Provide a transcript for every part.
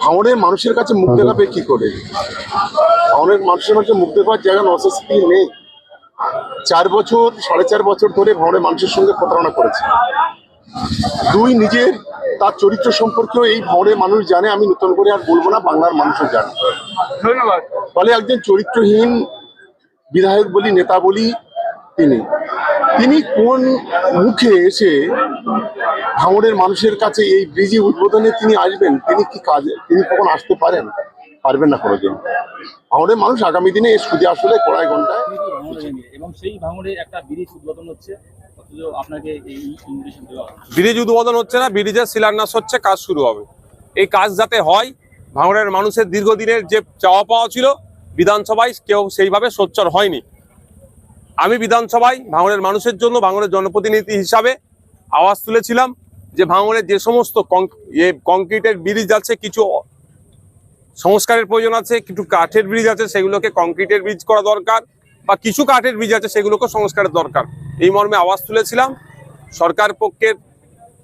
ভাঙড়ের মানুষের কাছে মুখ দেখাবে কি করে? ভাঙড়ের মানুষের কাছে মুখ দেখাবার জায়গা নসেসিটি নেই। চার বছর সাড়ে চার বছর ধরে ভাঙড়ের মানুষের সঙ্গে প্রতারণা করেছে। দুই নিজের তার চরিত্র সম্পর্কেও এই ভাঙড়ের মানুষ জানে আমি নতুন করে আর বলব না বাংলার মানুষও জানে। ধন্যবাদ। ফলে একজন চরিত্রহীন বিধায়ক বলি নেতা বলি তিনি। তিনি কোন মুখে এসে ভাঙড়ের মানুষের কাছে এই ব্রিজি উদ্বোধনে তিনি আসবেন তিনি কি কাজ তিনি কখন আসতে পারেন? পারবেন না কোনোদিন। ভাঙড়ের মানুষ আগামী দিনে এই সুদে আসলে কড়াই ঘন্টায় এবং সেই ভাঙড়ে একটা ব্রিজ উদ্বোধন হচ্ছে। ব্রিজ উদ্বোধন হচ্ছে না ব্রিজের শিলান্যাস হচ্ছে কাজ শুরু হবে। এই কাজ যাতে হয় ভাঙড়ের মানুষের দীর্ঘদিনের যে চাওয়া পাওয়া ছিল বিধানসভায় কেউ সেইভাবে সোচ্চার হয়নি। আমি বিধানসভায় ভাঙড়ের মানুষের জন্য ভাঙড়ের জনপ্রতিনিধি হিসাবে আওয়াজ তুলেছিলাম। যে ভাঙড়ের যে সমস্ত ইয়ে কংক্রিটের ব্রিজ আছে, কিছু সংস্কারের প্রয়োজন আছে, কিছু কাঠের ব্রিজ আছে, সেগুলোকে কংক্রিটের ব্রিজ করা দরকার বা কিছু কাঠের ব্রিজ আছে, সেগুলোকে সংস্কারের দরকার। এই মর্মে আওয়াজ তুলেছিলাম। সরকার পক্ষের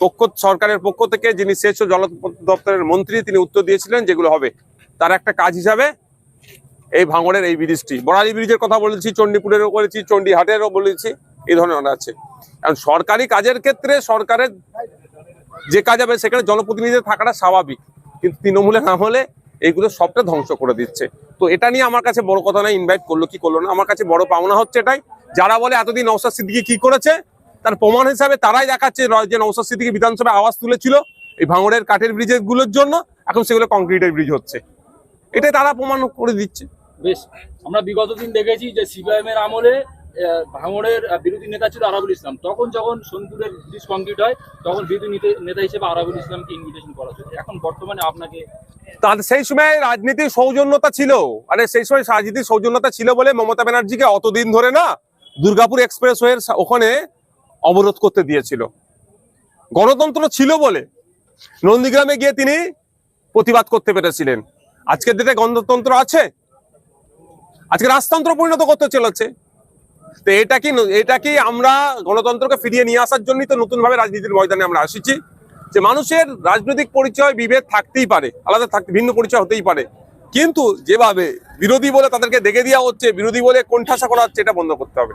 পক্ষ, সরকারের পক্ষ থেকে যিনি ও জল দপ্তরের মন্ত্রী, তিনি উত্তর দিয়েছিলেন যেগুলো হবে। তার একটা কাজ হিসাবে এই ভাঙড়ের এই ব্রিজটি, বড়ালি ব্রিজের কথা বলেছি, চণ্ডীপুরেরও বলেছি, চণ্ডীহাটেরও বলেছি, এই ধরনের আছে। কারণ সরকারি কাজের ক্ষেত্রে সরকারের যে কাজ হবে সেখানে জনপ্রতিনিধি থাকাটা স্বাভাবিক। কিন্তু তৃণমূলে না হলে এইগুলো সবটা ধ্বংস করে দিচ্ছে। তো এটা নিয়ে আমার কাছে বড় কথা না ইনভাইট করল কি করল না। আমার কাছে বড় পাওনা হচ্ছে এটাই, যারা বলে এতদিন নৌসাদ সিদ্দিকি কি করেছে, তার প্রমাণ হিসাবে তারাই দেখাচ্ছে যে নৌসাদ সিদ্দিকি বিধানসভায় আওয়াজ তুলেছিল এই ভাঙড়ের কাঠের ব্রিজেরগুলোর জন্য, এখন সেগুলো কংক্রিটের ব্রিজ হচ্ছে। এটাই তারা প্রমাণ করে দিচ্ছে। বেশ, আমরা বিগত দিন দেখেছি যে সিপিআইএম এর আমলে ভাঙড়ের বিরোধী নেতা ছিল আরাবুল ইসলাম। তখন যখন সন্তুরের ব্রিজ কমপ্লিট হয়, তখন বিরোধী নেতা- হিসেবে আরাবুল ইসলামকে ইনভিটেশন করা হয়েছে। এখন বর্তমানে আপনাকে তার সেই সময় রাজনীতির সৌজন্যতা ছিল। আরে সেই সময় রাজনীতির সৌজন্যতা ছিল বলে মমতা ব্যানার্জিকে অতদিন ধরে না দুর্গাপুর এক্সপ্রেস ওয়ের ওখানে অবরোধ করতে দিয়েছিল। গণতন্ত্র ছিল বলে নন্দীগ্রামে গিয়ে তিনি প্রতিবাদ করতে পেরেছিলেন। আজকের দিনে গণতন্ত্র আছে। আজকে রাজতন্ত্র পরিণত করতে চলেছে। তো এটা কি এটা কি আমরা গণতন্ত্রকে ফিরিয়ে নিয়ে আসার জন্যই তো নতুন ভাবে রাজনীতির ময়দানে আমরা আসিছি? যে মানুষের রাজনৈতিক পরিচয় বিভেদ থাকতেই পারে, আলাদা থাকতে ভিন্ন পরিচয় হতেই পারে। কিন্তু যেভাবে বিরোধী বলে তাদেরকে দেখে দেওয়া হচ্ছে, বিরোধী বলে কোণঠাসা করা হচ্ছে, এটা বন্ধ করতে হবে।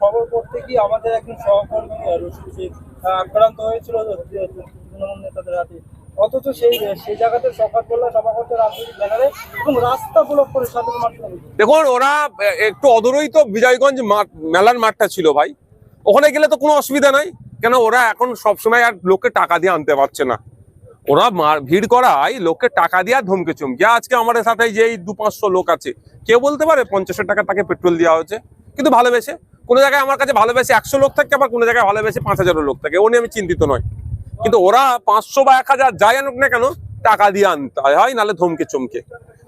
খবর আমাদের একজন সহকর্মী আক্রান্ত হয়েছিল তৃণমূল নেতাদের হাতে। অথচ সেই সেই জায়গাতে সকাল বললা সভা করতে রাজনৈতিক ব্যানারে এবং রাস্তা ব্লক করে সাধারণ মানুষ দেখুন, ওরা একটু অদূরই তো বিজয়গঞ্জ মেলার মাঠটা ছিল ভাই। ওখানে গেলে তো কোনো অসুবিধা নাই। কেন, ওরা এখন সবসময় আর লোককে টাকা দিয়ে আনতে পারছে না। ওরা ভিড় করায় লোককে টাকা দিয়ে ধমকে চমকে। আজকে আমাদের সাথে যে দু পাঁচশো লোক আছে, কেউ বলতে পারে পঞ্চাশ টাকা তাকে পেট্রোল দেওয়া হয়েছে, কিন্তু ভালোবেসে। কোনো জায়গায় আমার কাছে ভালোবেসে একশো লোক থাকে, আবার কোনো জায়গায় ভালোবেসে পাঁচ হাজারও লোক থাকে। ও নিয়ে আমি চিন্তিত নয়। কিন্তু ওরা পাঁচশো বা এক হাজার যাই আনুক না কেন টাকা দিয়ে আনতে হয়, নাহলে ধমকে চমকে।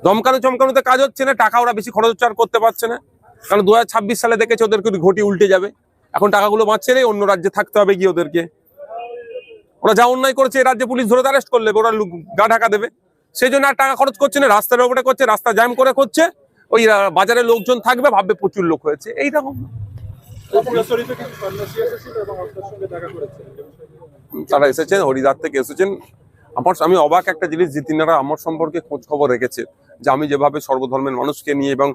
ধমকানো চমকানোতে কাজ হচ্ছে না টাকা ওরা বেশি খরচ আর করতে পারছে না। কারণ দু হাজার ছাব্বিশ সালে দেখেছে ওদের কিন্তু ঘটি উল্টে যাবে। এখন টাকাগুলো বাঁচছে রে অন্য রাজ্যে থাকতে হবে গিয়ে ওদেরকে। ওরা যা অন্যায় করেছে এই রাজ্যে পুলিশ ধরে অ্যারেস্ট করলে ওরা গা ঢাকা দেবে। সেই জন্য আর টাকা খরচ করছে না রাস্তার উপরে করছে রাস্তা জ্যাম করে করছে। ওই বাজারে লোকজন থাকবে ভাববে প্রচুর লোক হয়েছে। এইরকম। তারা এসেছেন হরিদার থেকে এসেছেন, আমার আমি অবাক একটা জিনিস, যে তিনারা আমার সম্পর্কে খোঁজ খবর রেখেছে, যে আমি যেভাবে সর্বধর্মের মানুষকে নিয়ে এবং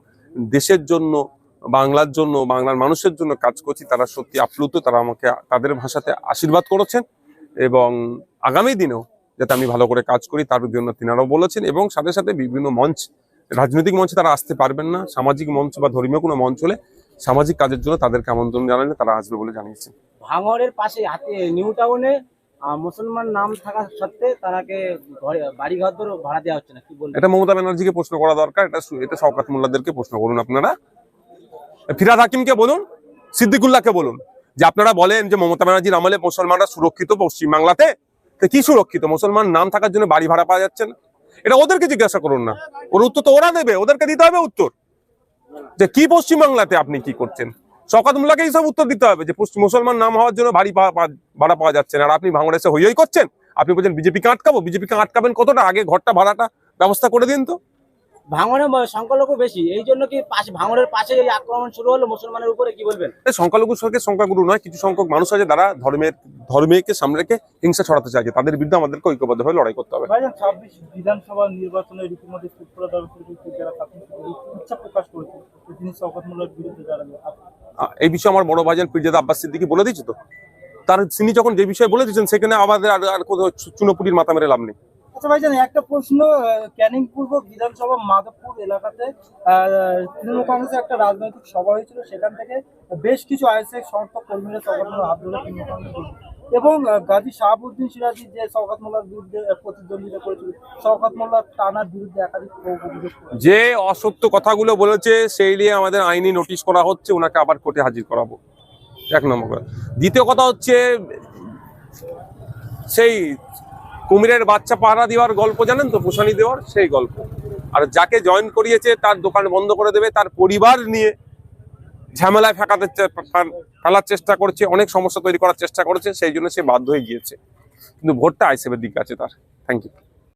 দেশের জন্য, বাংলার জন্য, বাংলার মানুষের জন্য কাজ করছি, তারা সত্যি আপ্লুত, তারা আমাকে, তাদের ভাষাতে আশীর্বাদ করেছেন এবং আগামী দিনেও যাতে আমি ভালো করে কাজ করি, তার জন্য তিনারাও বলেছেন এবং সাথে সাথে বিভিন্ন মঞ্চ, রাজনৈতিক মঞ্চে তারা আসতে পারবেন না, সামাজিক মঞ্চ বা ধর্মীয় কোনো মঞ্চ হলে সামাজিক কাজের জন্য তাদেরকে আমন্ত্রণ জানালে তারা আসবে বলে জানিয়েছেন। ভাঙড়ের পাশে হাতে, নিউ টাউনে মুসলমান নাম থাকা সত্ত্বে তারাকে বাড়ি ঘর ভাড়া দেওয়া হচ্ছে না, কি বলবেন? এটা মমতা ব্যানার্জিকে প্রশ্ন করা দরকার, এটা এটা শওকাত মোল্লাদেরকে প্রশ্ন করুন আপনারা। ফিরাদ হাকিমকে বলুন, সিদ্দিকুল্লাহকে বলুন, যে আপনারা বলেন যে মমতা ব্যানার্জির আমলে মুসলমানরা সুরক্ষিত পশ্চিমবাংলাতে, তো কি সুরক্ষিত? মুসলমান নাম থাকার জন্য বাড়ি ভাড়া পাওয়া যাচ্ছে না। এটা ওদেরকে জিজ্ঞাসা করুন না। ওর উত্তর তো ওরা দেবে, ওদেরকে দিতে হবে উত্তর। যে কি পশ্চিমবাংলাতে আপনি কি করছেন? শওকাত মোল্লাকে সব উত্তর দিতে হবে যে মুসলমান নাম হওয়ার জন্য পা- ভাড়া পাওয়া যাচ্ছে না। আর আপনি ভাঙড়ে এসে হই হই করছেন? আপনি বলছেন বিজেপিকে আটকাবো? বিজেপিকে আটকাবেন কতটা? আগে ঘরটা ভাড়াটা ব্যবস্থা করে দিন তো। সংখ্যালঘু বেশি। এই জন্য কি পাশে ভাঙনের পাশে এই আক্রমণ শুরু হলো? মুসলমানের উপরে কি বলবেন? এই সংখ্যালঘু সঙ্গে সংখ্যাগুরু নয় কিছু সংখ্যক মানুষ আছে যারা ধর্মের ধর্মীয়কে সামনে রেখে হিংসা ছড়াতে চাইছে। তাদের বিরুদ্ধে আমাদেরকে ঐক্যবদ্ধভাবে লড়াই করতে হবে। ভাইজান ছাব্বিশ বিধানসভা নির্বাচনে রীতিমতো ত্রিপুরা দল থেকে যারা প্রকাশ করেছে। তিনি শওকত মোল্লার বিরুদ্ধে দাঁড়াবেন আপ- আহ, এই বিষয়ে আমার বড় ভাইজান পীরজাদা আব্বাস সিদ্দিকি বলে দিয়েছে তো। তার তিনি যখন যে বিষয়ে বলে দিচ্ছেন সেখানে আমাদের আর আর কোথাও চুনোপুটির মাথা মেরে লাভ নেই। আচ্ছা একটা প্রশ্ন ক্যানিং পূর্ব বিধানসভা মাধবপুর এলাকাতে একটা রাজনৈতিক সভা হয়েছিল, সেখান থেকে বেশ কিছু কর্মীরা এবং গাজী শাহাবুদ্দিন সিরাজি যে শওকত মোল্লার বিরুদ্ধে প্রতিদ্বন্দ্বিতা করেছিল, শওকত মোল্লার টানার বিরুদ্ধে একাধিক যে অসত্য কথাগুলো বলেছে, সেই নিয়ে আমাদের আইনি নোটিশ করা হচ্ছে, ওনাকে আবার কোর্টে হাজির করাবো। এক নম্বর দ্বিতীয় কথা হচ্ছে, সেই কুমিরের বাচ্চা পাহারা দেওয়ার গল্প, জানেন তো, পোষানি দেওয়ার সেই গল্প। আর যাকে জয়েন করিয়েছে, তার দোকান বন্ধ করে দেবে, তার পরিবার নিয়ে ঝামেলায় ফেকাতে ফেলার চেষ্টা করছে, অনেক সমস্যা তৈরি করার চেষ্টা করেছে, সেই জন্য সে বাধ্য হয়ে গিয়েছে। কিন্তু ভোটটা আইসেবের দিকে আছে তার। Thank you